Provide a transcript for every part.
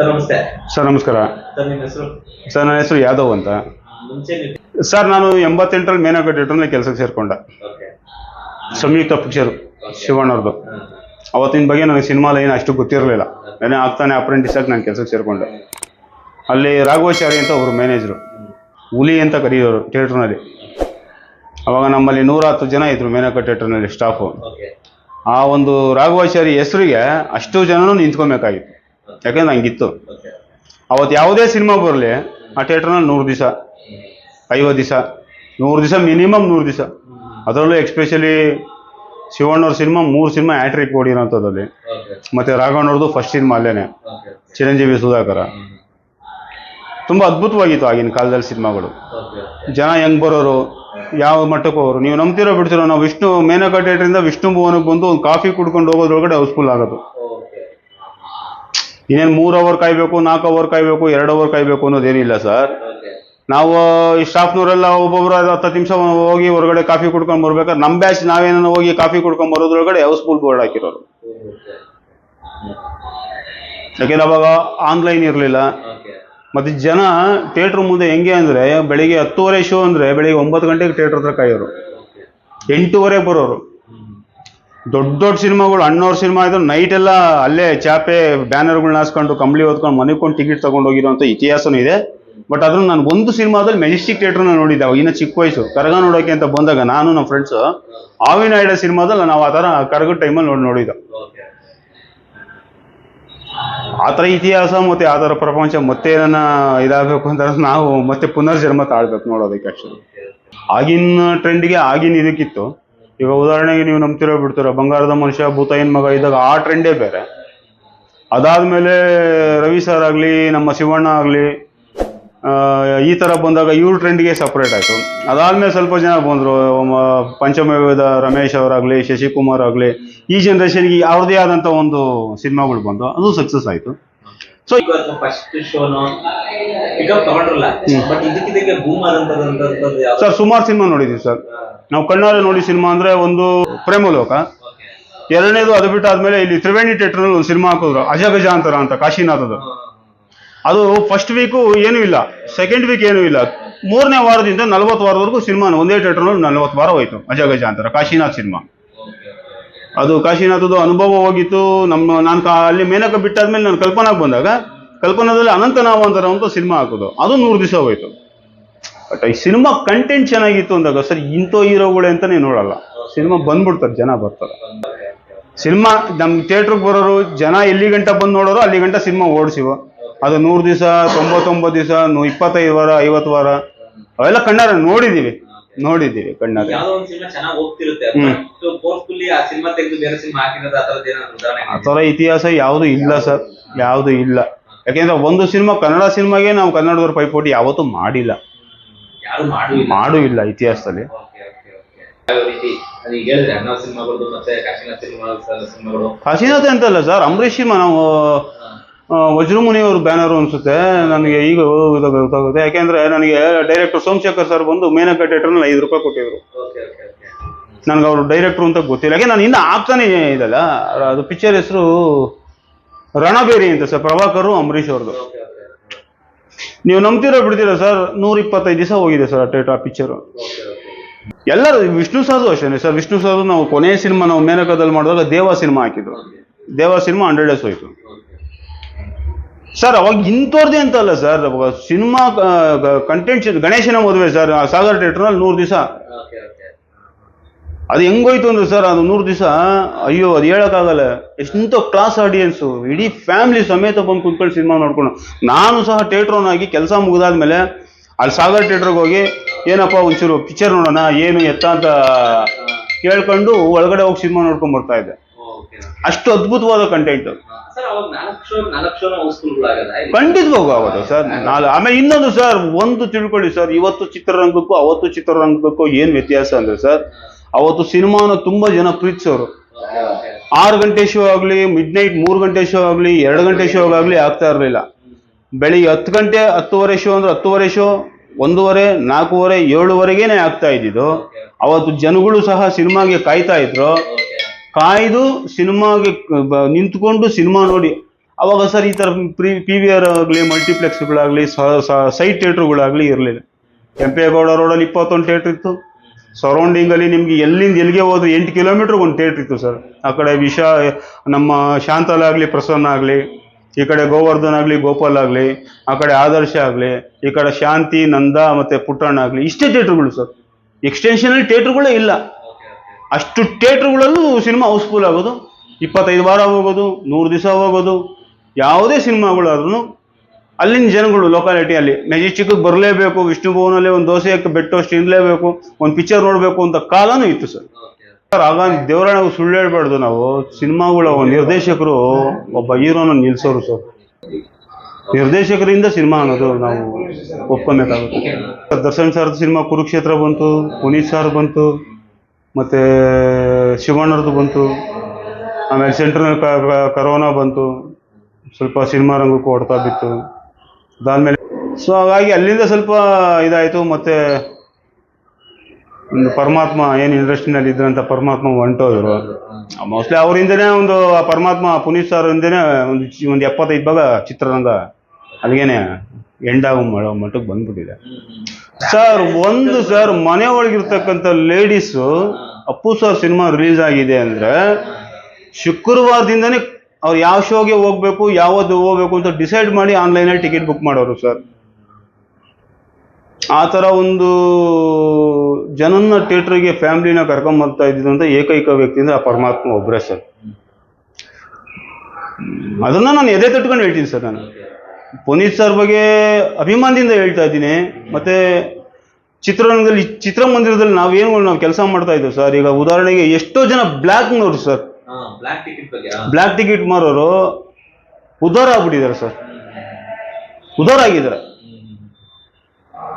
Sir ನಮಸ್ತೆ. Sir ನಮಸ್ಕಾರ. Sir ನಿಮ್ಮ ಹೆಸರು? ಸರ್ ನನ್ನ ಹೆಸರು ಯಾದವ್ ಅಂತ. ಮುಂಚೆ ಸರ್ ನಾನು ಎಂಬತ್ತೆಂಟರಲ್ಲಿ ಮೇನಕ ಥಿಯೇಟ್ರಲ್ಲಿ ಕೆಲಸಕ್ಕೆ ಸೇರ್ಕೊಂಡೆ. ಓಕೆ. ಸಂಯುಕ್ತ ಪಿಕ್ಚರು ಶಿವಣ್ಣವ್ರದ್ದು. ಅವತ್ತಿನ ಬಗ್ಗೆ ನನಗೆ ಸಿನಿಮಾ ಏನು ಅಷ್ಟು ಗೊತ್ತಿರಲಿಲ್ಲ. ಏನೇ ಆಗ್ತಾನೆ ಅಪ್ರೆಂಟಿಸ್ ಆಗಿ ನಾನು ಕೆಲಸಕ್ಕೆ ಸೇರಿಕೊಂಡೆ. ಅಲ್ಲಿ ರಾಘವಾಚಾರಿ ಅಂತ ಒಬ್ಬರು ಮ್ಯಾನೇಜರು ಹುಲಿ ಅಂತ ಕರೆಯೋರು ಥಿಯೇಟ್ರ್ನಲ್ಲಿ ಅವಾಗ ನಮ್ಮಲ್ಲಿ ನೂರ ಹತ್ತು ಜನ ಇದ್ರು ಮೇನಕ ಥಿಯೇಟ್ರ್ನಲ್ಲಿ ಸ್ಟಾಫು ಓಕೆ. ಆ ಒಂದು ರಾಘವಾಚಾರಿ ಹೆಸರಿಗೆ ಅಷ್ಟು ಜನನೂ ನಿಂತ್ಕೊಬೇಕಾಗಿತ್ತು. ಯಾಕಂದ್ರೆ ಹಂಗಿತ್ತು ಅವತ್ತು ಯಾವುದೇ ಸಿನಿಮಾ ಬರಲಿ ಆ ಥಿಯೇಟ್ರ್ನಲ್ಲಿ ನೂರು ದಿವಸ ಐವತ್ತು ದಿವಸ ನೂರು ದಿವಸ ಮಿನಿಮಮ್ ನೂರು ದಿವಸ. ಅದರಲ್ಲೂ ಎಕ್ಸ್ಪೆಷಲಿ ಶಿವಣ್ಣವ್ರ ಸಿನಿಮಾ ಮೂರು ಸಿನಿಮಾ ಹ್ಯಾಟ್ರಿಕ್ ಓಡಿರೋಂಥದ್ದಲ್ಲಿ ಮತ್ತು ರಾಘವಣ್ಣವ್ರದ್ದು ಫಸ್ಟ್ ಸಿನಿಮಾ ಅಲ್ಲೇನೆ. ಚಿರಂಜೀವಿ ಸುಧಾಕರ. ತುಂಬ ಅದ್ಭುತವಾಗಿತ್ತು ಆಗಿನ ಕಾಲದಲ್ಲಿ ಸಿನಿಮಾಗಳು. ಜನ ಹೆಂಗೆ ಬರೋರು ಯಾವ ಮಟ್ಟಕ್ಕೆ ಹೋಗೋರು. ನೀವು ನಂಬ್ತಿರೋ ಬಿಡ್ತಿರೋ ನಾವು ವಿಷ್ಣು ಮೇನಕ ಥಿಯೇಟ್ರಿಂದ ವಿಷ್ಣು ಭವನಕ್ಕೆ ಬಂದು ಒಂದು ಕಾಫಿ ಕುಡ್ಕೊಂಡು ಹೋಗೋದ್ರೊಳಗಡೆ ಹೌಸ್ಫುಲ್ ಆಗೋದು. ಇನ್ನೇನು ಮೂರು ಅವರ್ ಕಾಯ್ಬೇಕು ನಾಲ್ಕು ಅವರ್ ಕಾಯ್ಬೇಕು ಎರಡು ಅವರ್ ಕಾಯ್ಬೇಕು ಅನ್ನೋದೇನಿಲ್ಲ ಸರ್ ನಾವು ಈ ಸ್ಟಾಫ್ನವರೆಲ್ಲ ಒಬ್ಬೊಬ್ರು ಅದು ಹತ್ತು ನಿಮಿಷ ಹೋಗಿ ಹೊರಗಡೆ ಕಾಫಿ ಕುಡ್ಕೊಂಡು ಬರ್ಬೇಕಾದ್ರೆ ನಮ್ಮ ಬ್ಯಾಚ್ ನಾವೇನೋ ಹೋಗಿ ಕಾಫಿ ಕುಡ್ಕೊಂಡು ಬರೋದ್ರೊಳಗಡೆ ಸ್ಕೂಲ್ ಬೋರ್ಡ್ ಹಾಕಿರೋರು. ಯಾಕೆಂದ್ರೆ ಅವಾಗ ಆನ್ಲೈನ್ ಇರಲಿಲ್ಲ. ಮತ್ತು ಜನ ಥಿಯೇಟ್ರ್ ಮುಂದೆ ಹೆಂಗೆ ಅಂದರೆ ಬೆಳಿಗ್ಗೆ ಹತ್ತುವರೆ ಶೋ ಅಂದರೆ ಬೆಳಿಗ್ಗೆ ಒಂಬತ್ತು ಗಂಟೆಗೆ ಥಿಯೇಟ್ರ್ ಹತ್ರ ಕಾಯೋರು. ಎಂಟೂವರೆಗೆ ಬರೋರು. ದೊಡ್ಡ ದೊಡ್ಡ ಸಿನಿಮಾಗಳು ಅಣ್ಣವ್ರ ಸಿನಿಮಾ ಇದ್ರೆ ನೈಟ್ ಎಲ್ಲ ಅಲ್ಲೇ ಚಾಪೆ ಬ್ಯಾನರ್ಗಳನ್ನ ಹಾಸ್ಕೊಂಡು ಕಂಬಳಿ ಓದ್ಕೊಂಡು ಮನೆಕೊಂಡು ಟಿಕೆಟ್ ತಗೊಂಡು ಹೋಗಿರೋಂಥ ಇತಿಹಾಸನೂ ಇದೆ. ಬಟ್ ಅದ್ರಲ್ಲಿ ನಾನು ಒಂದು ಸಿನಿಮಾದಲ್ಲಿ ಮೆಜೆಸ್ಟಿಕ್ ಥಿಯೇಟರ್ನ ನೋಡಿದ್ದೆ ಇನ್ನ ಚಿಕ್ಕ ವಯಸ್ಸು. ಕರಗ ನೋಡೋಕೆ ಅಂತ ಬಂದಾಗ ನಾನು ನಮ್ಮ ಫ್ರೆಂಡ್ಸ್ ಆವಿನ ಸಿನಿಮಾದಲ್ಲಿ ನಾವು ಆ ಥರ ಕರಗದ ಟೈಮಲ್ಲಿ ನೋಡಿ, ನೋಡಿದ್ದು. ಆ ಥರ ಇತಿಹಾಸ ಮತ್ತೆ ಆ ಥರ ಪ್ರಪಂಚ ಮತ್ತೆ ನನ್ನ ಇದಾಗಬೇಕು ಅಂತ ನಾವು ಮತ್ತೆ ಪುನರ್ಜನ್ಮ ತಾಳ್ಬೇಕು ನೋಡೋದಕ್ಕೆ ಆಕ್ಚುಲಿ ಆಗಿನ ಟ್ರೆಂಡ್ಗೆ ಆಗಿನ ಇದಕ್ಕಿತ್ತು. ಈಗ ಉದಾಹರಣೆಗೆ ನೀವು ನಂಬ್ತಿರೋ ಬಿಡ್ತೀರ, ಬಂಗಾರದ ಮನುಷ್ಯ ಭೂತಾಯಿನ ಮಗ ಇದ್ದಾಗ ಆ ಟ್ರೆಂಡೇ ಬೇರೆ. ಅದಾದ್ಮೇಲೆ ರವಿ ಸರ್ ಆಗಲಿ, ನಮ್ಮ ಶಿವಣ್ಣ ಆಗಲಿ ಈ ಥರ ಬಂದಾಗ ಇವ್ರ ಟ್ರೆಂಡ್ಗೆ ಸಪ್ರೇಟ್ ಆಯಿತು. ಅದಾದ್ಮೇಲೆ ಸ್ವಲ್ಪ ಜನ ಬಂದರು ಪಂಚಮವೇದ ರಮೇಶ್ ಅವರಾಗಲಿ, ಶಶಿಕುಮಾರ್ ಆಗಲಿ, ಈ ಜನ್ರೇಷನ್ಗೆ ಅವ್ರದ್ದೇ ಆದಂಥ ಒಂದು ಸಿನಿಮಾಗಳು ಬಂದು, ಅದು ಸಕ್ಸಸ್ ಆಯಿತು. ಸೊ ಫಸ್ಟ್ ಶೋನು ಪಿಕಪ್ ತಗೊಂಡ್ರಲ್ಲ. ಬಟ್ ಇದಕ್ಕಿದಕ್ಕೆ ಬೂಮ್ ಆದಂತದ್ದು ಯಾವ್ದು? ಸರ್ ಸುಮಾರು ಸಿನಿಮಾ ನೋಡಿದ್ದೀವಿ ಸರ್. ನಾವು ಕಣ್ಣಾರೆ ನೋಡಿ ಸಿನಿಮಾ ಅಂದ್ರೆ ಒಂದು ಪ್ರೇಮಲೋಕ ಎರಡನೇದು ಅದು ಬಿಟ್ಟು ಆದ್ಮೇಲೆ ಇಲ್ಲಿ ತ್ರಿವೇಣಿ ಥಿಯೇಟರ್ ಒಂದು ಸಿನಿಮಾ ಹಾಕಿದ್ರು ಅಜಗಜಾಂತರ ಅಂತ ಕಾಶಿನಾಥದ್ದು. ಅದು ಫಸ್ಟ್ ವೀಕು ಏನೂ ಇಲ್ಲ ಸೆಕೆಂಡ್ ವೀಕ್ ಏನೂ ಇಲ್ಲ. ಮೂರನೇ ವಾರದಿಂದ ನಲವತ್ತು ವಾರದವರೆಗೂ ಸಿನಿಮಾ ಒಂದೇ ಥಿಯೇಟರ್ನಲ್ಲಿ ನಲವತ್ತು ವಾರ ಹೋಯ್ತು ಅಜಗಜಾಂತರ ಕಾಶಿನಾಥ್ ಸಿನಿಮಾ. ಅದು ಕಾಶಿನಾಥದ್ದು ಅನುಭವ ಹೋಗಿತ್ತು. ನಮ್ಮ ನಾನು ಅಲ್ಲಿ ಮೇನಕ ಬಿಟ್ಟಾದ್ಮೇಲೆ ನಾನು ಕಲ್ಪನಾಗೆ ಬಂದಾಗ, ಕಲ್ಪನಾದಲ್ಲಿ ಅನಂತ ಅಂತಾರ ಅಂತ ಸಿನಿಮಾ ಹಾಕೋದು. ಅದು ನೂರು ದಿವಸ ಹೋಯ್ತು. ಬಟ್ ಈ ಸಿನಿಮಾ ಕಂಟೆಂಟ್ ಚೆನ್ನಾಗಿತ್ತು ಅಂದಾಗ, ಸರ್, ಇಂಥ ಹೀರೋಗಳೇ ನೀವು ನೋಡಲ್ಲ. ಸಿನಿಮಾ ಬಂದ್ಬಿಡ್ತಾರೆ, ಜನ ಬರ್ತಾರೆ. ಸಿನಿಮಾ ನಮ್ಮ ಥಿಯೇಟ್ರಿಗೆ ಬರೋರು, ಜನ ಎಲ್ಲಿ ಗಂಟ ಬಂದು ನೋಡೋರು ಅಲ್ಲಿ ಗಂಟ ಸಿನಿಮಾ ಓಡಿಸಿವ. ಅದು ನೂರು ದಿವಸ, ತೊಂಬತ್ತೊಂಬತ್ತು ದಿವಸ ಇಪ್ಪತ್ತೈದು ವಾರ, ಐವತ್ತು ವಾರ, ಅವೆಲ್ಲ ಕಣ್ಣಾರ ನೋಡಿದ್ದೀವಿ ಯಾವ್ದೋ ಒಂದ್ ಸಿನಿಮಾ ಚೆನ್ನಾಗಿ ಹೋಗ್ತಿರುತ್ತೆ. ಹ್ಮ್. ಫೋರ್ಸ್ಫುಲ್ಲಿ ಆ ಸಿನಿಮಾ ತೆಗೆದು ಬೇರೆ ಸಿನಿಮಾ ಹಾಕಿರೋದು ಆ ಥರದ್ದು ಏನಾದ್ರು ಉದಾಹರಣೆ? ಆ ಥರ ಇತಿಹಾಸ ಯಾವುದು ಇಲ್ಲ ಸರ್. ಯಾವುದು ಇಲ್ಲ. ಯಾಕೆಂದ್ರೆ ಒಂದು ಸಿನಿಮಾ ಕನ್ನಡ ಸಿನಿಮಾಗೆ ನಾವು ಕನ್ನಡದವ್ರ ಪೈಪೋಟಿ ಯಾವತ್ತೂ ಮಾಡಿಲ್ಲ. ಯಾರು ಮಾಡು ಇಲ್ಲ. ಮಾಡೂ ಇಲ್ಲ ಇತಿಹಾಸದಲ್ಲಿ. Okay okay okay. ಯಾವ ರೀತಿ? ಅದು ಈಗ ಹೇಳಿದ್ರೆ ಅಣ್ಣ ಸಿನಿಮಾಗಳು ಮತ್ತೆ ಕಾಶಿನಾಥ್ ಸಿನಿಮಾ ಸಿನಿಮಾಗಳು. ಕಾಶಿನಾಥ್ ಅಂತಲ್ಲ ಸರ್ ಅಂಬರೀಷ್ ಸಿನಿಮಾ ನಾವು ಆ, ವಜ್ರಮುನಿ ಅವರು ಬ್ಯಾನರ್ ಅನ್ಸುತ್ತೆ. ನನಗೆ ಈಗ ಗೊತ್ತಾಗ- ಗೊತ್ತಾಗುತ್ತೆ. ಯಾಕೆಂದ್ರೆ ನನಗೆ ಡೈರೆಕ್ಟರ್ ಸೋಮಶೇಖರ್ ಸರ್ ಬಂದು ಮೇನಕ ಥಿಯೇಟರ್ನಲ್ಲಿ ಐದು ರೂಪಾಯಿ ಕೊಟ್ಟಿದ್ರು. ನನಗೆ ಅವರು ಡೈರೆಕ್ಟ್ರು ಅಂತ ಗೊತ್ತಿಲ್ಲ. ಯಾಕೆ ನಾನು ಇನ್ನೂ ಆಗ್ತಾನೆ ಇದಲ್ಲ. ಅದು ಪಿಕ್ಚರ್ ಹೆಸರು ರಣಬೇರಿ ಅಂತ ಸರ್ ಪ್ರಭಾಕರು ಅಂಬರೀಷ್ ಅವ್ರದ್ದು ನೀವು ನಂಬ್ತಿರೋ ಬಿಡ್ತೀರಾ ಸರ್ ನೂರ ಇಪ್ಪತ್ತೈದು ದಿವಸ ಹೋಗಿದೆ ಸರ್ ಥಿಯೇಟರ್ ಆ ಪಿಕ್ಚರು ಓಕೆ ಓಕೆ ಎಲ್ಲರೂ ವಿಷ್ಣು ಸಾಧು ಅಷ್ಟೇ ಸರ್ ವಿಷ್ಣು ಸಾಧು ನಾವು ಕೊನೆಯ ಸಿನಿಮಾ ನಾವು ಮೇನಕದಲ್ಲಿ ಮಾಡಿದಾಗ ದೇವ ಸಿನಿಮಾ ಹಾಕಿದ್ರು. ದೇವ ಸಿನಿಮಾ ಹಂಡ್ರೆಡ್ ಡೇಸ್ ಹೋಯ್ತು ಸರ್ ಅವಾಗ ಇಂಥವ್ರದ್ದೇ ಅಂತಲ್ಲ ಸರ್ ಅವಾಗ ಸಿನಿಮಾ ಕಂಟೆಂಟ್ ಗಣೇಶನ ಮದುವೆ ಸರ್ ಆ ಸಾಗರ್ ಥಿಯೇಟ್ರ್ನಲ್ಲಿ ನೂರು ದಿವಸ. ಅದು ಹೆಂಗೋಯ್ತು ಅಂದ್ರೆ ಸರ್ ಅದು ನೂರು ದಿವಸ ಅಯ್ಯೋ ಅದು ಹೇಳೋಕ್ಕಾಗಲ್ಲ. ಎಷ್ಟು ಕ್ಲಾಸ್ ಆಡಿಯನ್ಸು ಇಡೀ ಫ್ಯಾಮಿಲಿ ಸಮೇತ ಬಂದು ಕುತ್ಕೊಂಡು ಸಿನಿಮಾ ನೋಡ್ಕೊಂಡು. ನಾನು ಸಹ ಥಿಯೇಟ್ರೋನಾಗಿ ಕೆಲಸ ಮುಗಿದಾದ್ಮೇಲೆ ಅಲ್ಲಿ ಸಾಗರ್ ಥಿಯೇಟ್ರಿಗೆ ಹೋಗಿ ಏನಪ್ಪ ಒಂಚೂರು ಪಿಕ್ಚರ್ ನೋಡೋಣ ಏನು ಎತ್ತ ಅಂತ ಕೇಳ್ಕೊಂಡು ಒಳಗಡೆ ಹೋಗಿ ಸಿನಿಮಾ ನೋಡ್ಕೊಂಡು ಬರ್ತಾ ಇದ್ದೆ. ಅಷ್ಟು ಅದ್ಭುತವಾದ ಕಂಟೆಂಟ್ ಖಂಡಿತವಾಗೂ ಆಗೋದು ಸರ್ ನಾಳೆ ಆಮೇಲೆ ಇನ್ನೊಂದು ಸರ್ ಒಂದು ತಿಳ್ಕೊಳ್ಳಿ ಸರ್ ಇವತ್ತು ಚಿತ್ರರಂಗಕ್ಕೂ ಅವತ್ತು ಚಿತ್ರರಂಗಕ್ಕೂ ಏನು ವ್ಯತ್ಯಾಸ ಅಂದ್ರೆ ಸರ್ ಅವತ್ತು ಸಿನಿಮಾನ ತುಂಬಾ ಜನ ಪ್ರೀತಿಸೋರು. ಆರು ಗಂಟೆ ಶೋ ಆಗ್ಲಿ ಮಿಡ್ ನೈಟ್ ಮೂರು ಗಂಟೆ ಶೋ ಆಗ್ಲಿ ಎರಡು ಗಂಟೆ ಶೋ ಆಗ್ಲಿ ಆಗ್ತಾ ಇರಲಿಲ್ಲ. ಬೆಳಿಗ್ಗೆ ಹತ್ತು ಗಂಟೆ ಹತ್ತುವರೆ ಶೋ ಅಂದ್ರೆ ಹತ್ತುವರೆ ಶೋ ಒಂದೂವರೆ ನಾಲ್ಕೂವರೆ ಏಳುವರೆಗೇನೆ ಆಗ್ತಾ ಇದ್ದಿದ್ದು. ಅವತ್ತು ಜನಗಳು ಸಹ ಸಿನಿಮಾಗೆ ಕಾಯ್ತಾ ಇದ್ರು. ಕಾಯ್ದು ಸಿನಿಮಾಗೆ ನಿಂತ್ಕೊಂಡು ಸಿನಿಮಾ ನೋಡಿ. ಅವಾಗ ಸರ್ ಈ ಥರ ಪ್ರಿ, ಪಿ ವಿ ಆರ್ ಆಗಲಿ ಮಲ್ಟಿಪ್ಲೆಕ್ಸ್ಗಳಾಗಲಿ ಸೈಟ್ ಥಿಯೇಟ್ರುಗಳಾಗಲಿ ಇರಲಿಲ್ಲ. ಕೆಂಪೇಗೌಡ ರೋಡಲ್ಲಿ ಇಪ್ಪತ್ತೊಂದು ಥಿಯೇಟ್ರ್ ಇತ್ತು. ಸರೌಂಡಿಂಗಲ್ಲಿ ನಿಮ್ಗೆ ಎಲ್ಲಿಂದ ಎಲ್ಲಿಗೆ ಹೋದ್ರು ಎಂಟು ಕಿಲೋಮೀಟ್ರಿಗೆ ಒಂದು ಥಿಯೇಟ್ರ್ ಇತ್ತು ಸರ್. ಆ ಕಡೆ ವಿಷ ನಮ್ಮ ಶಾಂತಲ ಆಗಲಿ, ಪ್ರಸನ್ನ ಆಗಲಿ, ಈ ಕಡೆ ಗೋವರ್ಧನ್ ಆಗಲಿ, ಗೋಪಾಲ್ ಆಗಲಿ, ಆ ಕಡೆ ಆದರ್ಶ ಆಗಲಿ, ಈ ಕಡೆ ಶಾಂತಿ, ನಂದ ಮತ್ತು ಪುಟ್ಟಣ್ಣ ಆಗಲಿ, ಇಷ್ಟೇ ಥಿಯೇಟ್ರುಗಳು ಸರ್. ಎಕ್ಸ್ಟೆನ್ಷನಲ್ಲಿ ಥಿಯೇಟ್ರುಗಳೇ ಇಲ್ಲ. ಅಷ್ಟು ಥಿಯೇಟ್ರ್ಗಳಲ್ಲೂ ಸಿನಿಮಾ ಹೌಸ್ಫುಲ್ ಆಗೋದು. ಇಪ್ಪತ್ತೈದು ವಾರ ಹೋಗೋದು, ನೂರು ದಿವಸ ಹೋಗೋದು, ಯಾವುದೇ ಸಿನಿಮಾಗಳಾದ್ರೂ ಅಲ್ಲಿನ ಜನಗಳು ಲೊಕಾಲಿಟಿಯಲ್ಲಿ ಮೆಜೆಸ್ಟಿಕ್ಗೆ ಬರಲೇಬೇಕು, ವಿಷ್ಣು ಭವನಲ್ಲಿ ಒಂದು ದೋಸೆ ಬೆಟ್ಟು ಅಷ್ಟು ತಿನ್ನಲೇಬೇಕು ಒಂದು ಪಿಕ್ಚರ್ ನೋಡಬೇಕು ಅಂತ ಕಾಲನೂ ಇತ್ತು ಸರ್. ಸರ್ ಆಗ ದೇವರಾಣ ಸುಳ್ಳು ಹೇಳ್ಬಾರ್ದು ನಾವು. ಸಿನಿಮಾಗಳ ನಿರ್ದೇಶಕರು ಒಬ್ಬ ಹೀರೋನ ನಿಲ್ಸೋರು ಸರ್. ನಿರ್ದೇಶಕರಿಂದ ಸಿನಿಮಾ ಅನ್ನೋದು ನಾವು ಒಪ್ಕೊಬೇಕಾಗುತ್ತೆ. ದರ್ಶನ್ ಸರ್ ಸಿನಿಮಾ ಕುರುಕ್ಷೇತ್ರ ಬಂತು, ಪುನೀತ್ ಸರ್ ಬಂತು ಮತ್ತು ಶಿವಣ್ಣರದು ಬಂತು. ಆಮೇಲೆ ಸೆಂಟ್ರಲ್ ಕರೋನಾ ಬಂತು. ಸ್ವಲ್ಪ ಸಿನಿಮಾ ರಂಗಕ್ಕೂ ಓಡ್ತಾ ಬಿತ್ತು. ಅದಾದಮೇಲೆ ಸೊ ಹಾಗಾಗಿ ಅಲ್ಲಿಂದ ಸ್ವಲ್ಪ ಇದಾಯಿತು. ಮತ್ತು ಒಂದು ಪರಮಾತ್ಮ ಏನು ಇಂಡಸ್ಟ್ರಿನಲ್ಲಿ ಇದ್ರಂತ ಪರಮಾತ್ಮ ಹೊಂಟೋದ್ರು ಮೋಸ್ಟ್ಲಿ ಅವರಿಂದನೇ ಒಂದು ಪರಮಾತ್ಮ ಪುನೀತ್ ಸರ್ ಒಂದು ಒಂದು ಎಪ್ಪತ್ತೈದು ಭಾಗ ಚಿತ್ರರಂಗ ಅಲ್ಲಿಗೇನೆ ಎಂಡಾಗೋ ಮಟ್ಟಕ್ಕೆ ಬಂದ್ಬಿಟ್ಟಿದೆ. ಸರ್ ಒಂದು ಸರ್ ಮನೆ ಒಳಗಿರ್ತಕ್ಕಂಥ ladies Appu sir cinema release ಆಗಿದೆ ಅಂದ್ರೆ, ಶುಕ್ರವಾರದಿಂದನೇ ಅವ್ರು ಯಾವ ಶೋಗೆ ಹೋಗ್ಬೇಕು, ಯಾವತ್ತು ಹೋಗ್ಬೇಕು ಅಂತ ಡಿಸೈಡ್ ಮಾಡಿ ಆನ್ಲೈನಲ್ಲಿ ಟಿಕೆಟ್ ಬುಕ್ ಮಾಡೋರು ಸರ್ ಆ ಥರ ಒಂದು ಜನನ್ನ ಥಿಯೇಟ್ರಿಗೆ ಫ್ಯಾಮಿಲಿನ ಕರ್ಕೊಂಬರ್ತಾ ಅಂತ ಏಕೈಕ ವ್ಯಕ್ತಿ ಅಂದ್ರೆ ಆ ಪರಮಾತ್ಮ ಒಬ್ಬರೇ ಸರ್ ಅದನ್ನ ನಾನು ಎದೆ ತಟ್ಕೊಂಡು ಹೇಳ್ತೀನಿ ಸರ್ ನಾನು. ಪುನೀತ್ ಸರ್ ಬಗ್ಗೆ ಅಭಿಮಾನದಿಂದ ಹೇಳ್ತಾ ಇದ್ದೀನಿ. ಮತ್ತೆ ಚಿತ್ರರಂಗದಲ್ಲಿ ಚಿತ್ರಮಂದಿರದಲ್ಲಿ ನಾವೇನು ನಾವು ಕೆಲಸ ಮಾಡ್ತಾ ಇದ್ದೀವಿ ಸರ್? ಈಗ ಉದಾಹರಣೆಗೆ ಎಷ್ಟೋ ಜನ ಬ್ಲ್ಯಾಕ್ನವ್ರು ಸರ್. ಬ್ಲಾಕ್ ಟಿಕೆಟ್ ಬಗ್ಗೆ ಬ್ಲ್ಯಾಕ್ ಟಿಕೆಟ್ ಮಾರೋರು ಉದಾರ ಆಗ್ಬಿಟ್ಟಿದ್ದಾರೆ ಸರ್. ಉದಾರ ಆಗಿದ್ದಾರೆ.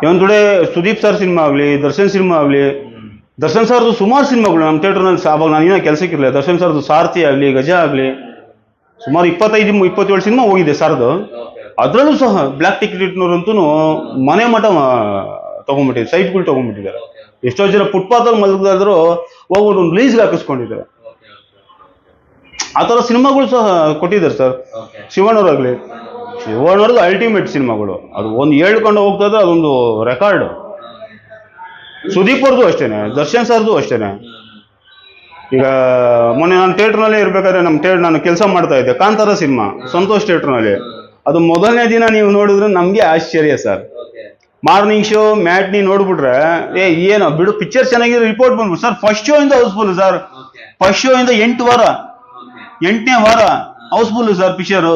ಇವನ್ ಸುದೀಪ್ ಸರ್ ಸಿನಿಮಾ ಆಗಲಿ ದರ್ಶನ್ ಸಿನಿಮಾ ಆಗಲಿ ದರ್ಶನ್ ಸರ್ದು ಸುಮಾರು ಸಿನಿಮಾಗಳು ನಮ್ಮ ಥಿಯೇಟರ್ನಲ್ಲಿ ಅವಾಗ ನಾನು ಏನೋ ಕೆಲಸಕ್ಕಿರಲಿಲ್ಲ ದರ್ಶನ್ ಸರ್ದು ಸಾರಥಿ ಆಗಲಿ ಗಜ ಆಗಲಿ ಸುಮಾರು ಇಪ್ಪತ್ತೈದು ಇಪ್ಪತ್ತೇಳು ಸಿನಿಮಾ ಹೋಗಿದೆ ಸರ್ದು. ಅದರಲ್ಲೂ ಸಹ ಬ್ಲ್ಯಾಕ್ ಟಿಕೆಟ್ನವ್ರಂತೂ ಮನೆ ಮಠ ತಗೊಂಡ್ಬಿಟ್ಟಿದ್ದಾರೆ ಸೈಟ್ಗಳು ತಗೊಂಡ್ಬಿಟ್ಟಿದ್ದಾರೆ ಎಷ್ಟೋ ಜನ ಫುಟ್ಪಾತಲ್ಲಿ ಮಲಗಿದ್ರು ಹೋಗ್ಬಿಟ್ಟು ಒಂದು ಲೀಸ್ಗೆ ಹಾಕಿಸ್ಕೊಂಡಿದ್ದಾರೆ. ಆ ಥರ ಸಿನಿಮಾಗಳು ಸಹ ಕೊಟ್ಟಿದ್ದಾರೆ ಸರ್. ಶಿವಣ್ಣವ್ರಾಗಲಿ. ಶಿವಣ್ಣವ್ರದ್ದು ಅಲ್ಟಿಮೇಟ್ ಸಿನಿಮಾಗಳು. ಅದು ಒಂದು ಹೇಳ್ಕೊಂಡು ಹೋಗ್ತಾ ಇದ್ರೆ ಅದೊಂದು ರೆಕಾರ್ಡ್ ಸುದೀಪ್ ಅವ್ರದ್ದು ಅಷ್ಟೇನೆ ದರ್ಶನ್ ಸರ್ದು ಅಷ್ಟೇನೆ. ಈಗ ಮೊನ್ನೆ ನಾನು ಥಿಯೇಟ್ರ್ನಲ್ಲೇ ಇರಬೇಕಾದ್ರೆ ನಮ್ಮ ಥಿಯೇಟರ್ ನಾನು ಕೆಲಸ ಮಾಡ್ತಾ ಇದ್ದೆ ಕಾಂತಾರ ಸಿನಿಮಾ ಸಂತೋಷ್ ಥಿಯೇಟ್ರ್ನಲ್ಲಿ ಅದು ಮೊದಲನೇ ದಿನ ನೀವು ನೋಡಿದ್ರೆ ನಮಗೆ ಆಶ್ಚರ್ಯ ಸರ್. ಮಾರ್ನಿಂಗ್ ಶೋ ಮ್ಯಾಟ್ನಿ ನೋಡ್ಬಿಟ್ರೆ ಏ ಏನೋ ಬಿಡು ಪಿಕ್ಚರ್ ಚೆನ್ನಾಗಿದೆ ರಿಪೋರ್ಟ್ ಬಂದ್ಬಿಟ್ಟು ಸರ್ ಫಸ್ಟ್ ಶೋ ಇಂದ ಹೌಸ್ಫುಲ್ ಸರ್. ಫಸ್ಟ್ ಶೋ ಇಂದ ಎಂಟು ವಾರ. ಎಂಟನೇ ವಾರ ಹೌಸ್ಫುಲ್ ಸರ್ ಪಿಕ್ಚರು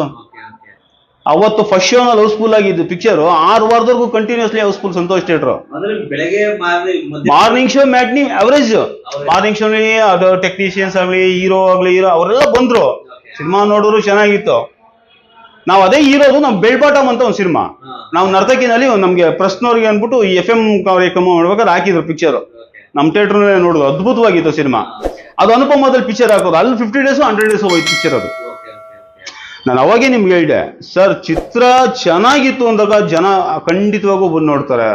ಅವತ್ತು ಫಸ್ಟ್ ಶೋನಲ್ಲಿ ಹೌಸ್ಫುಲ್ ಆಗಿದ್ದು ಪಿಕ್ಚರು ಆರು ವಾರದವರೆಗೂ continuously housefull Santosh theatre morning show matinee average morning ಶೋನಲ್ಲಿ ಅದು ಟೆಕ್ನಿಷಿಯನ್ಸ್ ಆಗಲಿ ಹೀರೋ ಆಗಲಿ ಹೀರೋ ಅವರೆಲ್ಲ ಬಂದ್ರು. ಸಿನಿಮಾ ನೋಡಿದ್ರು ಚೆನ್ನಾಗಿತ್ತು. ನಾವು ಅದೇ ಇರೋದು ನಮ್ ಬೆಳ್ಪಾಟಮ್ ಅಂತ ಒಂದು ಸಿನಿಮಾ. ನಾವು ನರ್ತಕಿನಲ್ಲಿ ನಮ್ಗೆ ಪ್ರಶ್ನವ್ರಿಗೆ ಅಂದ್ಬಿಟ್ಟು ಈ ಎಫ್ ಎಂ ಕಾರ್ಯಕ್ರಮ ಮಾಡ್ಬೇಕಾದ್ರೆ ಹಾಕಿದ್ರು ಪಿಕ್ಚರ್ ನಮ್ಮ ಥಿಯೇಟ್ರ್ನಲ್ಲೇ ನೋಡೋದು ಅದ್ಭುತವಾಗಿತ್ತು ಸಿನಿಮಾ. ಅದು ಅನುಪಮದಲ್ಲಿ ಪಿಕ್ಚರ್ ಹಾಕೋದು ಅಲ್ಲಿ ಫಿಫ್ಟಿ ಡೇಸು ಹಂಡ್ರೆಡ್ ಡೇಸ್ ಹೋಯ್ತು ಪಿಕ್ಚರ್ ಅದು. ನಾನು ಅವಾಗೇ ನಿಮ್ಗೆ ಹೇಳಿದೆ ಸರ್ ಚಿತ್ರ ಚೆನ್ನಾಗಿತ್ತು ಅಂದಾಗ ಜನ ಖಂಡಿತವಾಗೂ ಬಂದು ನೋಡ್ತಾರೆ.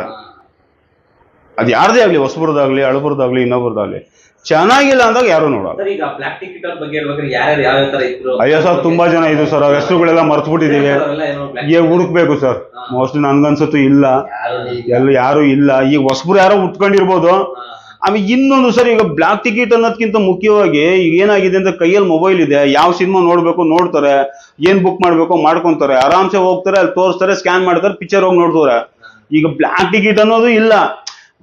ಅದು ಯಾರದೇ ಆಗಲಿ ಹೊಸಬ್ರದಾಗ್ಲಿ ಹಳಬ್ರದಾಗ್ಲಿ ಇನ್ನೊಬ್ರದಾಗ್ಲಿ ಚೆನ್ನಾಗಿಲ್ಲ ಅಂದಾಗ ಯಾರು ನೋಡಲ್ಲ. ಅಯ್ಯೋ ಸರ್ ತುಂಬಾ ಜನ ಇದು ಸರ್ ಅವ್ರ ಹೆಸರುಗಳೆಲ್ಲ ಮರ್ತ್ಬಿಟ್ಟಿದ್ದೀವಿ ಈಗ ಹುಡುಕ್ಬೇಕು ಸರ್ ಮೋಸ್ಟ್ಲಿ ನನ್ಗನ್ಸತ್ತು ಇಲ್ಲ. ಎಲ್ಲ ಯಾರು ಇಲ್ಲ. ಈಗ ಹೊಸಬ್ರು ಯಾರೋ ಉಟ್ಕೊಂಡಿರ್ಬೋದು ಆಮೇಲೆ ಇನ್ನೊಂದು ಸರ್ ಈಗ ಬ್ಲಾಕ್ ಟಿಕೆಟ್ ಅನ್ನೋದಕ್ಕಿಂತ ಮುಖ್ಯವಾಗಿ ಈಗ ಏನಾಗಿದೆ ಅಂತ ಕೈಯಲ್ಲಿ ಮೊಬೈಲ್ ಇದೆ ಯಾವ ಸಿನಿಮಾ ನೋಡ್ಬೇಕು ನೋಡ್ತಾರೆ ಏನ್ ಬುಕ್ ಮಾಡ್ಬೇಕು ಮಾಡ್ಕೊಂತಾರೆ ಆರಾಮ್ಸೆ ಹೋಗ್ತಾರೆ ಅಲ್ಲಿ ತೋರಿಸ್ತಾರೆ ಸ್ಕ್ಯಾನ್ ಮಾಡ್ತಾರೆ ಪಿಕ್ಚರ್ ಹೋಗಿ ನೋಡ್ತಾರೆ. ಈಗ ಬ್ಲಾಕ್ ಟಿಕೆಟ್ ಅನ್ನೋದು ಇಲ್ಲ.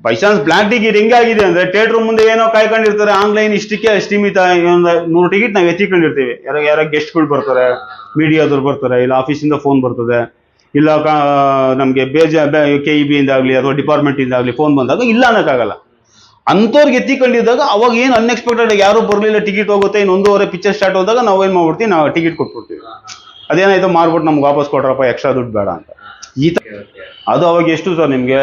ಬೈ ಚಾನ್ಸ್ ಬ್ಲಾಕ್ ಟಿಕೆಟ್ ಹೆಂಗಾಗಿದೆ ಅಂದ್ರೆ ಥಿಯೇಟರ್ ಮುಂದೆ ಏನೋ ಕಾಯ್ಕೊಂಡಿರ್ತಾರೆ ಆನ್ಲೈನ್ ಇಷ್ಟಕ್ಕೆ ಅಷ್ಟಿಮಿತ ಒಂದು ನೂರು ಟಿಕೆಟ್ ನಾವು ಎತ್ತಿಕೊಂಡಿರ್ತೀವಿ. ಯಾರೋ ಯಾರೋ ಗೆಸ್ಟ್ಗಳು ಬರ್ತಾರೆ ಮೀಡಿಯಾದವ್ರು ಬರ್ತಾರೆ, ಇಲ್ಲ ಆಫೀಸಿಂದ ಫೋನ್ ಬರ್ತದೆ, ಇಲ್ಲ ನಮಗೆ ಬೇಜ ಕೆ ಇ ಬಿಯಿಂದ ಆಗಲಿ ಅಥವಾ ಡಿಪಾರ್ಟ್ಮೆಂಟಿಂದ ಆಗಲಿ ಫೋನ್ ಬಂದಾಗ ಇಲ್ಲ ಅನ್ನೋಕ್ಕಾಗಲ್ಲ. ಅಂಥವ್ರಿಗೆ ಎತ್ತಿಕೊಂಡಿದ್ದಾಗ ಅವಾಗ ಏನು ಅನ್ಎಕ್ಸ್ಪೆಕ್ಟೆಡ್ ಯಾರು ಬರಲಿಲ್ಲ ಟಿಕೆಟ್ ಹೋಗುತ್ತೆ, ಇನ್ನು ಒಂದೂವರೆ ಪಿಕ್ಚರ್ ಸ್ಟಾರ್ಟ್ ಹೋದಾಗ ನಾವು ಏನು ಮಾಡ್ಬಿಡ್ತೀವಿ, ನಾವು ಟಿಕೆಟ್ ಕೊಟ್ಬಿಡ್ತೀವಿ. ಅದೇನಾಯ್ತು ಮಾರ್ಬಿಟ್ಟು ನಮ್ಗೆ ವಾಪಸ್ ಕೊಟ್ರಪ್ಪ ಎಕ್ಸ್ಟ್ರಾ ದುಡ್ಡು ಬೇಡ ಅಂತ. ಈ ಅದು ಅವಾಗ ಎಷ್ಟು ಸರ್ ನಿಮಗೆ?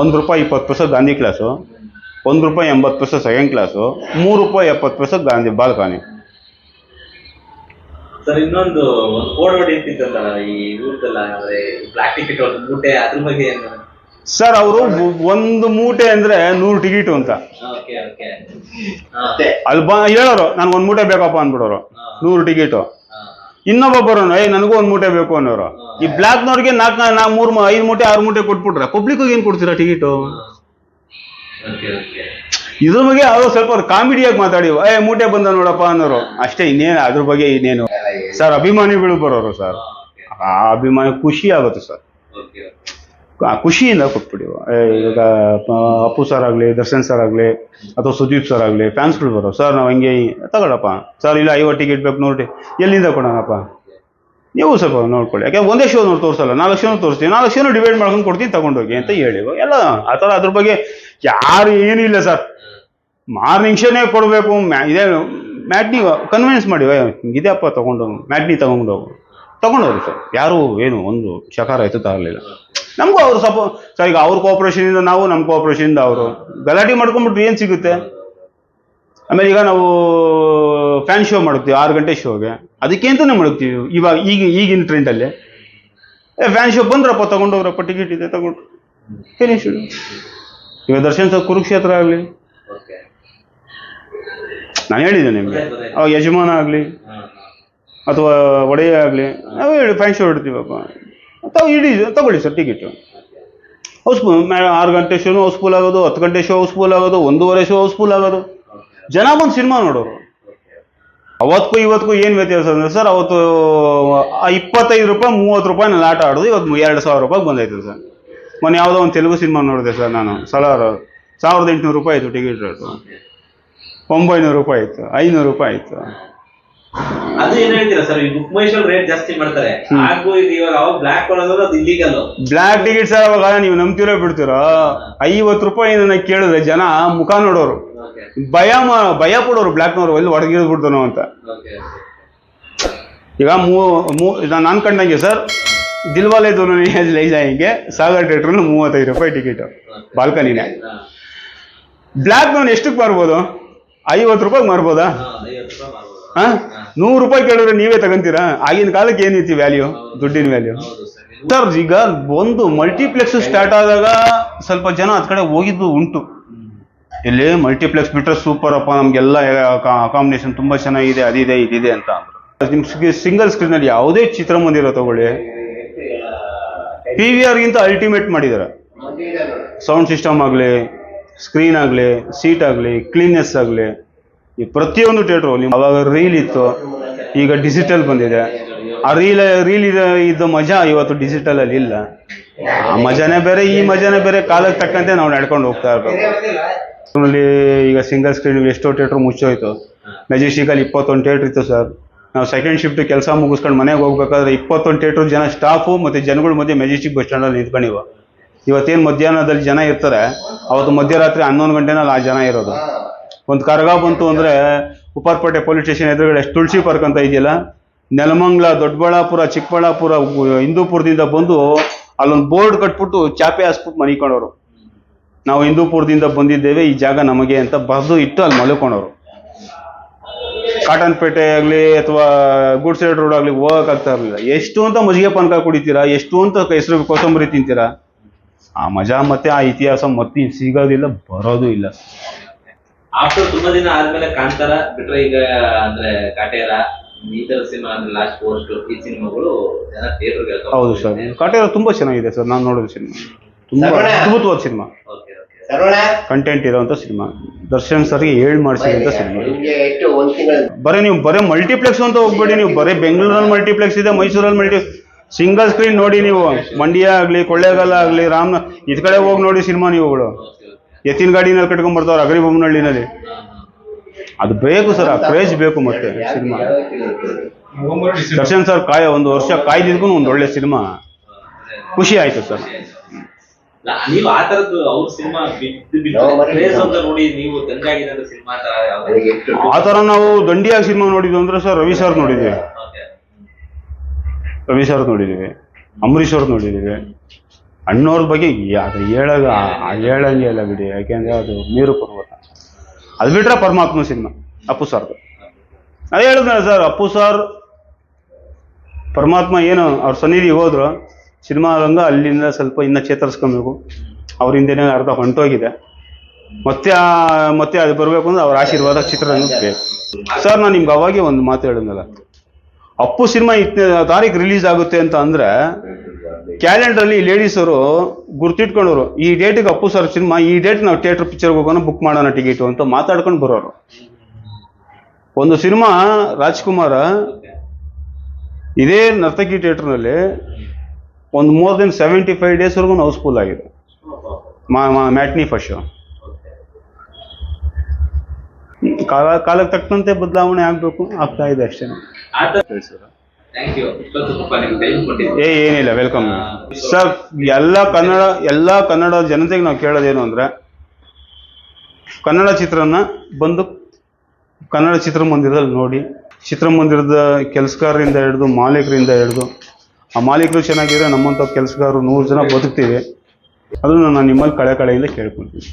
ಒಂದು ರೂಪಾಯಿ ಇಪ್ಪತ್ತು ಪೈಸೆ ಗಾಂಧಿ ಕ್ಲಾಸು ಒಂದು ರೂಪಾಯಿ ಎಂಬತ್ತು ಪೈಸೆ ಸೆಕೆಂಡ್ ಕ್ಲಾಸು ಮೂರು ರೂಪಾಯಿ ಎಪ್ಪತ್ತು ಪೈಸೆ ಗಾಂಧಿ ಬಾಲ್ಕಾನಿ. ಸರ್ ಇನ್ನೊಂದು ಒಂದು ಕೋಡ್ ವರ್ಡ್ ಇರ್ತಿತ್ತಲ್ಲ ಈ ಇವ್ರದ್ದೆಲ್ಲ ಅಂದ್ರೆ ಬ್ಲಾಕ್ ಟಿಕೆಟ್ ಒಂದು ಮೂಟೆ ಅದ್ರ ಬಗ್ಗೆ ಏನು? ಸರ್ ಅವರು ಒಂದು ಮೂಟೆ ಅಂದ್ರೆ ನೂರು ಟಿಕೆಟು ಅಂತ. ಅಲ್ಲಿ ಬಾ ಹೇಳೋರು ನಾನು ಒಂದು ಮೂಟೆ ಬೇಕಪ್ಪ ಅಂದ್ಬಿಡೋರು. ನೂರು ಟಿಕೆಟು ಇನ್ನೊಬ್ಬ ಬರೋನು ಏಯ್, ನನಗೂ ಒಂದ್ ಮೂಟೆ ಬೇಕು ಅನ್ನೋರು. ಈ ಬ್ಲಾಕ್ನವ್ರಿಗೆ ನಾಲ್ಕು ನಾ ಮೂರ್ ಐದು ಮೂಟೆ, ಆರು ಮೂಟೆ ಕೊಟ್ಬಿಟ್ರೆ ಪಬ್ಲಿಕ್ ಏನ್ ಕೊಡ್ತೀರಾ ಟಿಕೆಟು? ಇದ್ರ ಬಗ್ಗೆ ಅವರು ಸ್ವಲ್ಪ ಕಾಮಿಡಿಯಾಗಿ ಮಾತಾಡಿ, ಏ, ಮೂಟೆ ಬಂದ ನೋಡಪ್ಪ ಅನ್ನೋರು. ಅಷ್ಟೇ, ಇನ್ನೇನು, ಅದ್ರ ಬಗ್ಗೆ ಇನ್ನೇನು. ಸರ್, ಅಭಿಮಾನಿಗಳು ಬರೋರು, ಸರ್. ಆ ಅಭಿಮಾನಿ ಖುಷಿ ಆಗುತ್ತೆ, ಸರ್. ಖುಷಿಯಿಂದ ಕೊಟ್ಬಿಡಿ ಪ- ಅಪ್ಪು ಸರ್ ಆಗಲಿ ದರ್ಶನ್ ಸರ್ ಆಗಲಿ ಅಥವಾ ಸುದೀಪ್ ಸರ್ ಆಗಲಿ ಫ್ಯಾನ್ಸ್ಗಳು ಬರೋ ಸರ್ ನಾವು ಹಂಗೆ ತಗೊಳಪ್ಪ ಸರ್ ಇಲ್ಲ ಐವತ್ತು ಟಿಕೆಟ್ ಬೇಕು ನೋಡಿ ಎಲ್ಲಿಂದ ಕೊಡೋಣಪ್ಪ? ನೀವು ಸ್ವಲ್ಪ ನೋಡ್ಕೊಳ್ಳಿ. ಯಾಕೆ ಒಂದೇ ಶೋ ನೋಡಿ ತೋರಿಸಲ್ಲ ನಾಲ್ಕು ಶೋನು ತೋರಿಸ್ತೀವಿ ನಾಲ್ಕು ಶೋನು ಡಿವೈಡ್ ಮಾಡ್ಕೊಂಡು ಕೊಡ್ತೀನಿ ತಗೊಂಡೋಗಿ ಅಂತ ಹೇಳಿ. ಎಲ್ಲ ಆ ಥರ ಅದ್ರ ಬಗ್ಗೆ ಯಾರು ಏನೂ ಇಲ್ಲ ಸರ್ ಮಾರ್ನಿಂಗ್ ಶೋನೇ ಕೊಡಬೇಕು ಮ್ಯಾ ಇದೇ ಮ್ಯಾಟ್ನಿ ಕನ್ವಿನ್ಸ್ ಮಾಡಿ "ಏ, ಹಿಂಗಿದೆಯಪ್ಪ ತಗೊಂಡು ಮ್ಯಾಟ್ನಿ ತಗೊಂಡು ಹೋಗು ತಗೊಂಡೋಗ್ರಿ ಸರ್. ಯಾರು ಏನು ಒಂದು ಶಕಾರ ಆಯ್ತು ತರಲಿಲ್ಲ ನಮಗೂ ಅವರು ಸಪೋ ಸರ್ ಈಗ ಅವ್ರ ಕೋಆಪ್ರೇಷನಿಂದ ನಾವು ನಮ್ಮ ಕೋಆಪ್ರೇಷನಿಂದ ಅವರು. ಗಲಾಟೆ ಮಾಡ್ಕೊಂಡ್ಬಿಟ್ರೆ ಏನು ಸಿಗುತ್ತೆ? ಆಮೇಲೆ ಈಗ ನಾವು ಫ್ಯಾನ್ ಶೋ ಮಾಡ್ತೀವಿ ಆರು ಗಂಟೆ ಶೋಗೆ ಅದಕ್ಕೆ ಅಂತಲೇ ಮಾಡ್ತೀವಿ ಇವಾಗ ಈಗ ಈಗಿನ ಟ್ರೆಂಡಲ್ಲಿ ಏ ಫ್ಯಾನ್ ಶೋ ಬಂದ್ರಪ್ಪ ತಗೊಂಡೋಗ್ರಪ್ಪ ಟಿಕೆಟ್ ಇದೆ ತಗೊಂಡು. ಫಿನಿಶ್ ಈಗ ದರ್ಶನ್ ಸರ್ ಕುರುಕ್ಷೇತ್ರ ಆಗಲಿ. ನಾನು ಹೇಳಿದ್ದೆ ನಿಮಗೆ. ಅವಾಗ ಯಜಮಾನ ಆಗಲಿ. ಅಥವಾ ಒಡೆಯ ಆಗಲಿ ನಾವು ಹೇಳಿ ಫ್ಯಾನ್ ಶೋ ಇಡ್ತೀವಪ್ಪ. ತಾವು ಇಡೀ ತಗೊಳ್ಳಿ ಸರ್ ಟಿಕೆಟು ಹೌಸ್ಫುಲ್ ಆರು ಗಂಟೆ ಶೋನು ಹೌಸ್ಫುಲ್ ಆಗೋದು, ಹತ್ತು ಗಂಟೆ ಶೋ ಹೌಸ್ಫುಲ್ ಆಗೋದು, ಒಂದೂವರೆ ಶೋ ಹೌಸ್ಫುಲ್ ಆಗೋದು. ಜನ ಬಂದು ಸಿನಿಮಾ ನೋಡೋರು. ಅವತ್ತಿಗೂ ಇವತ್ತಿಗೂ ಏನು ವ್ಯತ್ಯಾಸ ಅಂದರೆ ಸರ್, ಅವತ್ತು ಇಪ್ಪತ್ತೈದು ರೂಪಾಯಿ, ಮೂವತ್ತು ರೂಪಾಯಿ ನಾನು ಆಟ ಆಡೋದು, ಇವತ್ತು ಎರಡು ಸಾವಿರ ರೂಪಾಯಿ ಬಂದೈತೆ ಸರ್. ಮೊನ್ನೆ ಯಾವುದೋ ಒಂದು ತೆಲುಗು ಸಿನಿಮಾ ನೋಡಿದೆ ಸರ್ ನಾನು, ಸಲಾರ ಸಾವಿರದ ಎಂಟುನೂರು ರೂಪಾಯಿ ಆಯಿತು ಟಿಕೆಟ್ ರೇಟು. ಒಂಬೈನೂರು ರೂಪಾಯಿ ಆಯಿತು, ಐನೂರು ರೂಪಾಯಿ ಆಯಿತು. ಅದು ಏನ್ ಹೇಳ್ತೀರಾ ಸರ್ ಈ ಬುಕ್ ಮೈ ಶೋ ರೇಟ್ ಜಾಸ್ತಿ ಮಾಡ್ತಾರೆ. ಹಾಗೂ ಇದು ಇವಾಗ ಅವಾಗ ಬ್ಲಾಕ್ ಕೊಡೋದು ಅದು ಇಲ್ಲಿಗಲ್ ಬ್ಲಾಕ್ ಟಿಕೆಟ್ ಸರ್ ಅವಾಗ ನೀವು ನಂಬ್ತಿರೋ ಬಿಡ್ತೀರೋ? ಐವತ್ತು ರೂಪಾಯಿ ನನ್ನ ಕೇಳಿದ್ರೆ ಜನ ಮುಖ ನೋಡೋರು. ಭಯ ಭಯ ಪಡೋರು ಬ್ಲ್ಯಾಕ್ನವ್ರು ಎಲ್ಲಿ ಹೊಡೆಗಿಳಿದು ಬಿಡ್ತಾನೋ ಅಂತ. ಈಗ ಮೂ ಮೂ ನಾನು ಕಂಡಂಗೆ ಸರ್ ದಿಲ್ವಾಲೆ ಹಿಂಗೆ ಲೈ ಜಾಯಿಂಗೆ ಸಾಗರ್ ಥಿಯೇಟ್ರಲ್ಲಿ ಮೂವತ್ತೈದು ರೂಪಾಯಿ ಟಿಕೆಟ್ ಬಾಲ್ಕನಿನೇ. ಬ್ಲ್ಯಾಕ್ನವ್ನು ಎಷ್ಟಕ್ಕೆ ಮಾರ್ಬೋದು? ಐವತ್ತು ರೂಪಾಯಿಗೆ ಮಾರ್ಬೋದಾ. ಹಾ? ನೂರು ರೂಪಾಯಿ ಕೇಳಿದ್ರೆ ನೀವೇ ತಗೊಂತೀರಾ? ಆಗಿನ ಕಾಲಕ್ಕೆ ಏನೈತಿ ವ್ಯಾಲ್ಯೂ ದುಡ್ಡಿನ ವ್ಯಾಲ್ಯೂ ಸರ್. ಈಗ ಒಂದು ಮಲ್ಟಿಪ್ಲೆಕ್ಸ್ ಸ್ಟಾರ್ಟ್ ಆದಾಗ ಸ್ವಲ್ಪ ಜನ ಅದ್ ಕಡೆ ಹೋಗಿದ್ದು ಉಂಟು. ಇಲ್ಲಿ ಮಲ್ಟಿಪ್ಲೆಕ್ಸ್ ಬಿಟ್ರೆ ಸೂಪರ್ ಅಪ್ಪ ನಮ್ಗೆಲ್ಲ ಕಾಂಬಿನೇಷನ್ ತುಂಬಾ ಚೆನ್ನಾಗಿದೆ ಅದಿದೆ ಇದಿದೆ ಅಂತ ಅಂದ್ರು. ನಿಮ್ ಸಿಂಗಲ್ ಸ್ಕ್ರೀನ್ ಅಲ್ಲಿ ಯಾವುದೇ ಚಿತ್ರಮಂದಿರ ತಗೊಳ್ಳಿ. ಪಿ ವಿ ಆರ್ಗಿಂತ ಅಲ್ಟಿಮೇಟ್ ಮಾಡಿದ್ದಾರೆ ಸೌಂಡ್ ಸಿಸ್ಟಮ್ ಆಗಲಿ ಸ್ಕ್ರೀನ್ ಆಗಲಿ ಸೀಟ್ ಆಗಲಿ ಕ್ಲೀನ್ನೆಸ್ ಆಗಲಿ. ಈ ಪ್ರತಿಯೊಂದು ಥಿಯೇಟ್ರು ಅವಾಗ ರೀಲ್ ಇತ್ತು. ಈಗ ಡಿಜಿಟಲ್ ಬಂದಿದೆ. ಆ ರೀಲ್ ರೀಲ್ ಇದ್ದ ಮಜಾ ಇವತ್ತು ಡಿಜಿಟಲ್ ಅಲ್ಲಿ ಇಲ್ಲ. ಆ ಮಜಾನೇ ಬೇರೆ, ಈ ಮಜಾನೇ ಬೇರೆ ಕಾಲಕ್ಕೆ ತಕ್ಕಂತೆ ನಾವು ನಡ್ಕೊಂಡು ಹೋಗ್ತಾ ಇರ್ಬೇಕು ಈಗ ಸಿಂಗಲ್ ಸ್ಕ್ರೀನ್ ಎಷ್ಟೋ ಥಿಯೇಟ್ರ್ ಮುಚ್ಚೋಯ್ತು. ಮೆಜೆಸ್ಟಿಕಲ್ಲಿ ಇಪ್ಪತ್ತೊಂದು ಥಿಯೇಟ್ರ್ ಇತ್ತು ಸರ್. ನಾವು ಸೆಕೆಂಡ್ ಶಿಫ್ಟ್ ಕೆಲಸ ಮುಗಿಸ್ಕೊಂಡು ಮನೆಗೆ ಹೋಗ್ಬೇಕಾದ್ರೆ ಇಪ್ಪತ್ತೊಂದು ಥಿಯೇಟ್ರ್ ಜನ ಸ್ಟಾಫು ಮತ್ತು ಜನಗಳ ಮಧ್ಯೆ ಮೆಜೆಸ್ಟಿಕ್ ಬಸ್ ಸ್ಟ್ಯಾಂಡಲ್ಲಿ ನಿಂತ್ಕೊಂಡಿವ ಇವತ್ತೇನು ಮಧ್ಯಾಹ್ನದಲ್ಲಿ ಜನ ಇರ್ತಾರೆ, ಅವತ್ತು ಮಧ್ಯರಾತ್ರಿ ಹನ್ನೊಂದು ಗಂಟೆನಲ್ಲಿ ಆ ಜನ ಇರೋದು. ಒಂದು ಕರಗ ಬಂತು ಅಂದರೆ ಉಪ್ಪಾರಪೇಟೆ ಪೊಲೀಸ್ ಸ್ಟೇಷನ್ ಎದುರುಗಡೆ ತುಳಸಿ ಪಾರ್ಕ್ ಅಂತ ಇದೆಯಲ್ಲ, ನೆಲಮಂಗ್ಲ, ದೊಡ್ಡಬಳ್ಳಾಪುರ, ಚಿಕ್ಕಬಳ್ಳಾಪುರ ಹಿಂದೂಪುರದಿಂದ ಬಂದು ಅಲ್ಲೊಂದು ಬೋರ್ಡ್ ಕಟ್ಬಿಟ್ಟು ಚಾಪೆ ಹಾಸ್ಬಿಟ್ಟು ಮನಿಕೊಂಡವರು. ನಾವು ಹಿಂದೂಪುರದಿಂದ ಬಂದಿದ್ದೇವೆ, ಈ ಜಾಗ ನಮಗೆ ಅಂತ ಬರೆದು ಇಟ್ಟು ಅಲ್ಲಿ ಮಲ್ಕೊಂಡವರು. ಕಾಟನ್ ಪೇಟೆ ಆಗಲಿ ಅಥವಾ ಗುಡ್ಸ್ ಸೈಡ್ ರೋಡ್ ಆಗಲಿ ಹೋಗೋಕ್ಕಾಗ್ತಾ ಇರಲಿಲ್ಲ. ಎಷ್ಟು ಅಂತ ಮಜ್ಜಿಗೆ ಪಾನಕ ಕುಡಿತೀರಾ, ಎಷ್ಟು ಅಂತ ಹೆಸರು ಕೊತ್ತಂಬರಿ ತಿಂತೀರಾ? ಆ ಮಜಾ ಮತ್ತೆ, ಆ ಇತಿಹಾಸ ಮತ್ತೆ ಸಿಗೋದಿಲ್ಲ, ಬರೋದು ಇಲ್ಲ. ಆಫ್ಟರ್ ತುಂಬಾ ದಿನ ಆದ್ಮೇಲೆ ಕಾಂತಾರ ಬಿಟ್ರೆ ಈಗ ಅಂದ್ರೆ ಕಾಟೇರ ಈ ತರ ಸಿನಿಮಾ ಅಂದ್ರೆ ಲಾಸ್ಟ್ ಪೋಸ್ಟ್ ಈ ಸಿನಿಮಾಗಳು ಜನ ಥಿಯೇಟರ್ಗೆ ಹೌದು ಸರ್. ಕಾಟೇರ ತುಂಬಾ ಚೆನ್ನಾಗಿದೆ ಸರ್ ನಾನು ನೋಡಿದ ಸಿನಿಮಾ ತುಂಬಾ ಅದ್ಭುತವಾದ ಸಿನಿಮಾ ಓಕೆ ಓಕೆ ಸರ್ವಣ! ಕಂಟೆಂಟ್ ಇರುವಂತ ಸಿನಿಮಾ ದರ್ಶನ್ ಸರ್ಗೆ ಹೇಳಿ ಮಾಡಿಸಿದಂತ ಸಿನಿಮಾ ಬರೀ ನೀವು ಬರೀ ಮಲ್ಟಿಪ್ಲೆಕ್ಸ್ ಅಂತ ಹೋಗ್ಬೇಡಿ ನೀವು ಬರೀ ಬೆಂಗಳೂರಲ್ಲಿ ಮಲ್ಟಿಪ್ಲೆಕ್ಸ್ ಇದೆ ಮೈಸೂರಲ್ಲಿ ಮಲ್ಟಿ ಸಿಂಗಲ್ ಸ್ಕ್ರೀನ್ ನೋಡಿ ನೀವು ಮಂಡ್ಯ ಆಗ್ಲಿ ಕೊಳ್ಳೇಗಾಲ ಆಗ್ಲಿ ರಾಮ್ ಇದ್ ಕಡೆ ಹೋಗಿ ನೋಡಿ ಸಿನಿಮಾ ನೀವುಗಳು. ಎತ್ತಿನ ಗಾಡಿನಲ್ಲಿ ಕಟ್ಕೊಂಡ್ ಬರ್ತಾವ್ರ ಅಗರಿ ಬೊಮ್ಮನಹಳ್ಳಿನಲ್ಲಿ. ಅದು ಬೇಕು ಸರ್ ಆ ಕ್ರೇಜ್ ಬೇಕು ಮತ್ತೆ ಸಿನಿಮಾ. ದರ್ಶನ್ ಸರ್ ಕಾಯ ಒಂದು ವರ್ಷ ಕಾಯ್ದಿದ್ಗೂ ಒಂದು ಒಳ್ಳೆ ಸಿನಿಮಾ. ಖುಷಿ ಆಯ್ತು ಸರ್. ನೀವು ಆ ತರದ್ದು ಅವ್ರ ಸಿನಿಮಾ ಅಂತ ನೋಡಿ ನೀವು ಸಿನಿಮಾ ತರ ಆ ನಾವು ದಂಡಿಯಾಗಿ ಸಿನಿಮಾ ನೋಡಿದ್ವಿ ಅಂದ್ರೆ ಸರ್ ರವಿ ಸರ್ ನೋಡಿದ್ವಿ. ರವಿ ಸರ್ ನೋಡಿದ್ದೀವಿ ಅಂಬರೀಶ್ ಅವ್ರ ನೋಡಿದ್ದೀವಿ ಅಣ್ಣವ್ರ ಬಗ್ಗೆ ಅದು ಹೇಳೋದು ಹೇಳಂಗೆ ಇಲ್ಲ ಬಿಡಿ. ಯಾಕೆಂದ್ರೆ ಅದು ನೀರು ಪರ್ವತ. ಅದು ಬಿಟ್ರೆ ಪರಮಾತ್ಮ ಸಿನಿಮಾ. ಅಪ್ಪು ಸರ್ದು ಅದೇ ಹೇಳಿದ್ನಲ್ಲ ಸರ್, ಅಪ್ಪು ಸರ್ ಪರಮಾತ್ಮ ಏನು ಅವ್ರ ಸನ್ನಿಧಿಗೆ ಹೋದ್ರು, ಸಿನಿಮಾ ರಂಗ ಅಲ್ಲಿಂದ ಸ್ವಲ್ಪ ಇನ್ನ ಚೇತರಿಸ್ಕೊಬೇಕು ಅವ್ರ ಹಿಂದೆನೇ ಅರ್ಧ ಹೊಂಟೋಗಿದೆ. ಮತ್ತೆ ಮತ್ತೆ ಅದು ಬರಬೇಕು ಅಂದ್ರೆ ಅವ್ರ ಆಶೀರ್ವಾದ ಚಿತ್ರರಂಗ ಬೇಕು. ಸರ್, ನಾನು ನಿಮ್ಗೆ ಅವಾಗೆ ಒಂದು ಮಾತು ಹೇಳಿದ್ನಲ್ಲ ಅಪ್ಪು ಸಿನಿಮಾ ಇತ್ತನೇ ತಾರೀಕು ರಿಲೀಸ್ ಆಗುತ್ತೆ ಅಂತ ಅಂದ್ರೆ ಕ್ಯಾಲೆಂಡರ್ ಅಲ್ಲಿ ಲೇಡೀಸ್ ಅವರು ಗುರ್ತಿಟ್ಕೊಂಡವರು ಈ ಡೇಟಿಗೆ ಅಪ್ಪು ಸರ್ ಸಿನಿಮಾ ಈ ಡೇಟ್ ನಾವು ಥಿಯೇಟರ್ ಪಿಕ್ಚರ್ ಹೋಗೋಣ ಬುಕ್ ಮಾಡೋಣ ಟಿಕೆಟ್ ಅಂತ ಮಾತಾಡ್ಕೊಂಡು ಬರೋರು. ಒಂದು ಸಿನಿಮಾ ರಾಜ್ಕುಮಾರ ಇದೇ ನರ್ತಕಿ ಥಿಯೇಟರ್ನಲ್ಲಿ ಒಂದು ಮೋರ್ ದೆನ್ ಸೆವೆಂಟಿ ಫೈವ್ ಡೇಸ್ವರೆಗೂ ಹೌಸ್ಫುಲ್ ಆಗಿದೆ. ಮ್ಯಾಟ್ನಿ ಫಸ್ಟ್ ಶೋ ಕಾಲ ಕಾಲಕ್ಕೆ ತಕ್ಕಂತೆ ಬದಲಾವಣೆ ಆಗಬೇಕು ಆಗ್ತಾ ಇದೆ ಅಷ್ಟೇ ಏ ಏನಿಲ್ಲ ವೆಲ್ಕಮ್ ಸರ್ ಎಲ್ಲ ಕನ್ನಡ ಎಲ್ಲ ಕನ್ನಡ ಜನತೆಗೆ ನಾವು ಕೇಳೋದೇನು ಅಂದ್ರೆ ಕನ್ನಡ ಚಿತ್ರನ ಬಂದು ಕನ್ನಡ ಚಿತ್ರಮಂದಿರದಲ್ಲಿ ನೋಡಿ ಚಿತ್ರಮಂದಿರದ ಕೆಲಸಗಾರರಿಂದ ಹಿಡಿದು ಮಾಲೀಕರಿಂದ ಹಿಡಿದು ಆ ಮಾಲೀಕರು ಚೆನ್ನಾಗಿದ್ರೆ ನಮ್ಮಂಥ ಕೆಲಸಗಾರರು ನೂರು ಜನ ಬದುಕ್ತೀವಿ. ಅದನ್ನು ನಾನು ನಿಮ್ಮಲ್ಲಿ ಕಳೆ ಕಳೆಯಿಂದ ಕೇಳ್ಕೊಳ್ತೀನಿ.